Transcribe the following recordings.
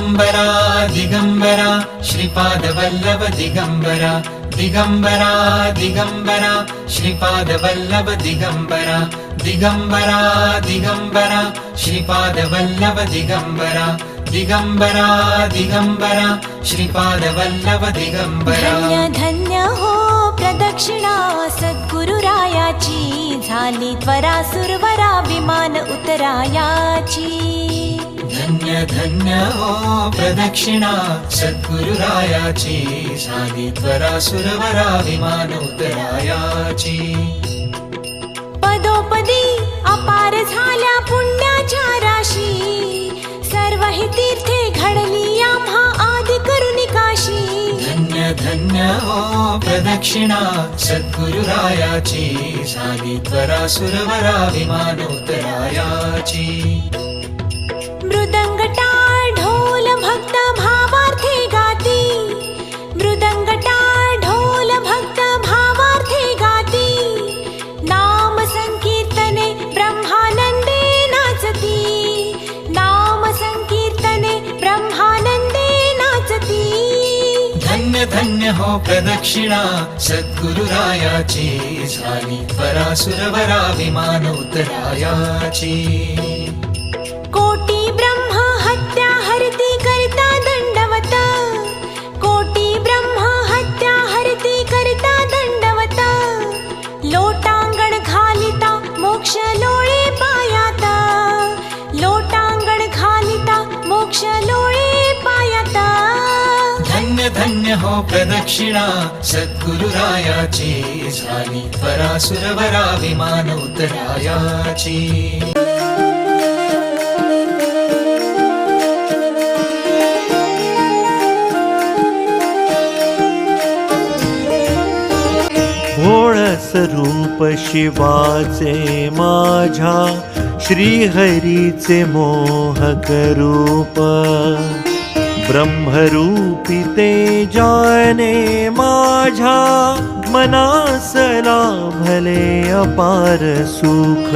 दिगम्बरा दिगम्बरा श्रीपादवल्लभ दिगम्बरा दिगम्बरा दिगम्बरा श्रीपादवल्लभ दिगम्बरा दिगम्बरा दिगम्बरा श्रीपादवल्लभ दिगम्बरा दिगम्बरा दिगम्बरा श्रीपादवल्लभ दिगम्बरा धन्य हो प्रदक्षिणा सद्गुरुरायाची झाली त्वरा सुरवरा विमान उतरायाची धन्य धन्य हो प्रदक्षिणा. सद्गुरुरायाची झाली त्वरा सुरवरा विमान उतरायाची पदोपदी अपार झाल्या पुण्याच्या राशी. सर्व ही तीर्थे घडली आम्हा आदि करुणी काशी धन्य धन्य हो प्रदक्षिणा. सद्गुरुरायाची झाली त्वरा सुरवरा विमान धन्य हो प्रदक्षिणा सद्गुरुरायाची झाली परासुरवरा विमान उतरायाची प्रदक्षिणा उतरायाची भोळ स्वरूप शिवाचे माझ्या श्रीहरीचे मोहक रूप ब्रह्मरूपी ते जाने माझ्या मनासला भले अपार सुख.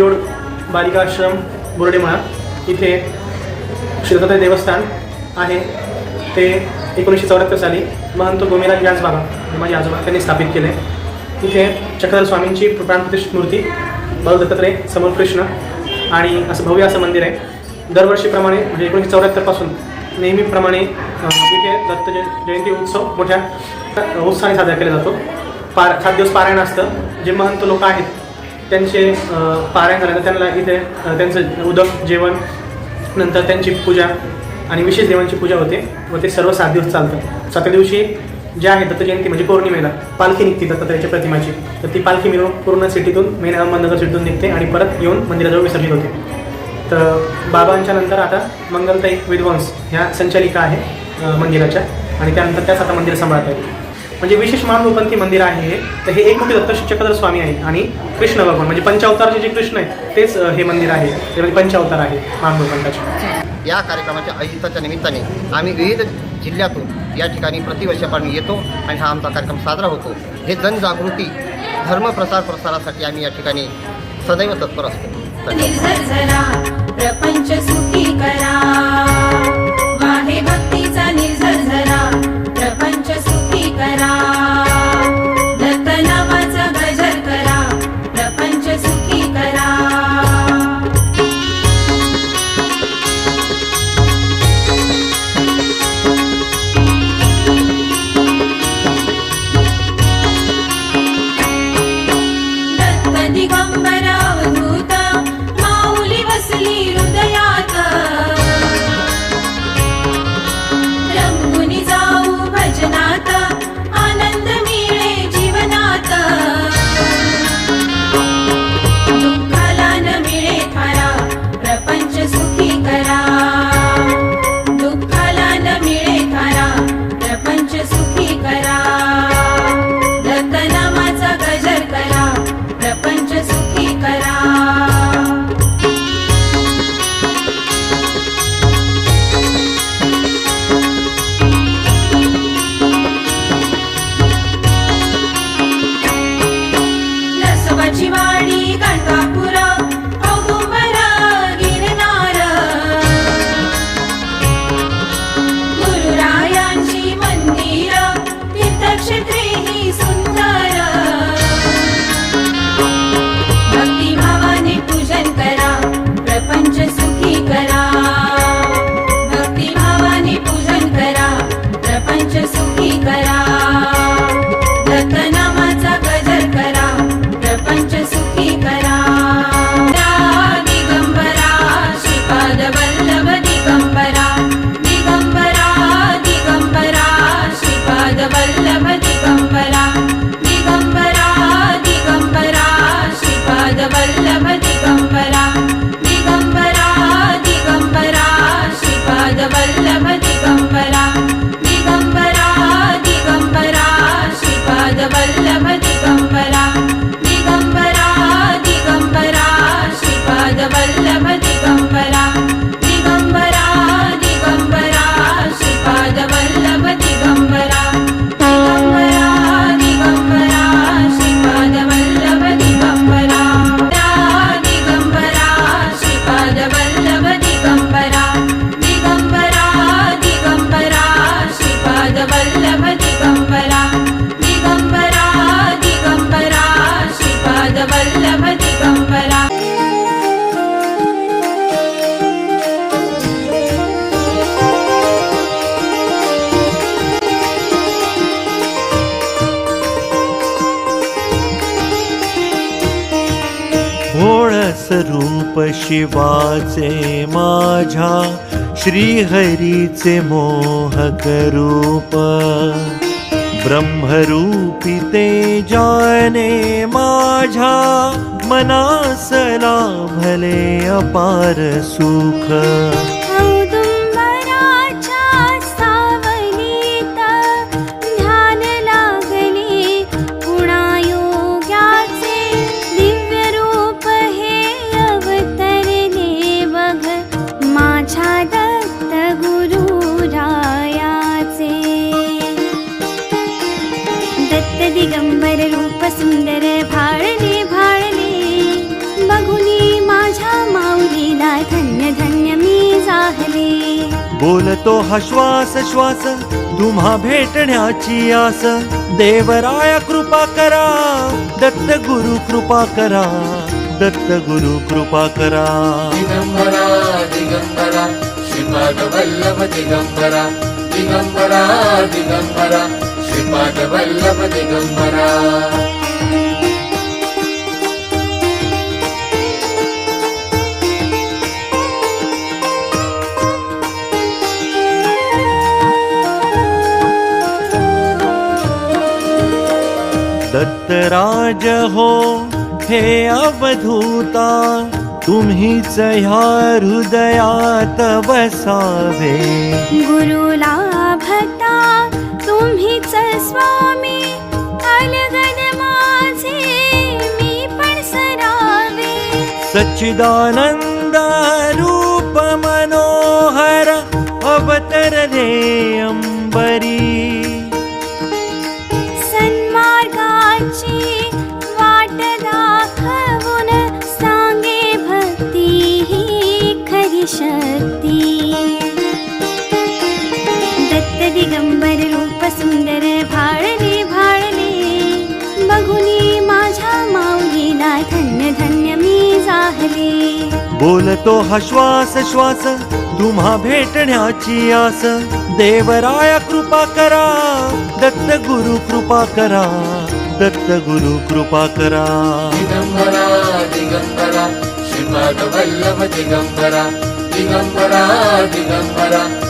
रोड बालिका आश्रम बोर्डेमळा. इथे श्रीदत्त देवस्थान आहे. ते एकोणीसशे चौऱ्याहत्तर साली महंत गोमीराज व्यासबाबा माझे म्हणजे आजोबा त्यांनी स्थापित केले. इथे चक्रधर स्वामींची प्राणप्रतिष्ठित मूर्ती बाळू दत्तात्रय समोर कृष्ण आणि असं भव्य असं मंदिर आहे. दरवर्षीप्रमाणे म्हणजे एकोणीसशे चौऱ्याहत्तरपासून नेहमीप्रमाणे इथे दत्त जय जयंती उत्सव मोठ्या उत्साहाने साजरा केला जातो. पार सात दिवस पारायण असतं. जे महंत लोक आहेत त्यांचे पारायण झाल्यानंतर त्यांना इथे त्यांचं उदक जेवण नंतर त्यांची पूजा आणि विशेष देवांची पूजा होते व ते सर्व सात दिवस चालतं सातव्या दिवशी जे आहे दत्त जयंती म्हणजे पौर्णिमेला पालखी निघते दत्तात्रयाच्या प्रतिमाची. तर ती पालखी मिळून पूर्ण सिटीतून मेन अहमदनगर सिटीतून निघते आणि परत येऊन मंदिराजवळ विसर्जित होते. तर बाबांच्या नंतर आता मंगलताई विद्वांस ह्या संचालिका आहे मंदिराच्या आणि त्यानंतर त्याच आता मंदिर सांभाळत आहेत. म्हणजे विशेष मानवपंथी मंदिर आहे हे. तर हे एकमुखी दत्त चक्रधर स्वामी आहे आणि कृष्ण भगवान. म्हणजे पंचावतारचे जे कृष्ण आहे तेच हे मंदिर आहे. ते म्हणजे पंचावतार आहे मानवपंथाचे. या कार्यक्रमाच्या आयोजिताच्या निमित्ताने आम्ही विविध जिल्ह्यातून या ठिकाणी प्रतिवर्षाप्रमाणे येतो आणि हा आमचा कार्यक्रम साजरा होतो. हे जनजागृती धर्मप्रसार प्रसारासाठी आम्ही या ठिकाणी सदैव तत्पर असतो. करा प्रपंच सुखी करा रूप शिवाचे माझ्या श्रीहरीचे मोहक रूप. ब्रह्मरूपी ते जाने माझ्या मनासला भले अपार सुख. भाळले भाळले बघुनी माझ्या माऊलीला धन्य धन्य मी जाहले. बोलतो हा श्वास श्वास तुम्हा भेटण्याची आस. देवराया कृपा करा दत्त गुरु कृपा करा दत्त गुरु कृपा करा. दिगंबरा दिगंबरा श्रीपाद वल्लभ दिगंबरा. दिगंबरा दिगंबरा श्रीपाद वल्लभ दिगंबरा. दत्तराज हो हे अवधूता तुम्हीच ह्या हृदयात बसावे गुरुला भक्ता तुम्हीच स्वामी अलगद माझे मी पण सरावे. सच्चिदानंद रूप मनोहर अवतरले अंबरी. दिगंबर रूप सुंदर भाळले भाळले बघुनी माझ्या माऊलीला धन्य धन्य मी जाहले. बोलतो हा श्वास श्वास तुम्हा भेटण्याची आस. देवराया कृपा करा दत्त गुरु कृपा करा दत्त गुरु कृपा करा. दिगंबरा दिगंबरा श्रीपाद वल्लभ दिगंबरा दिगंबरा दिगंबरा.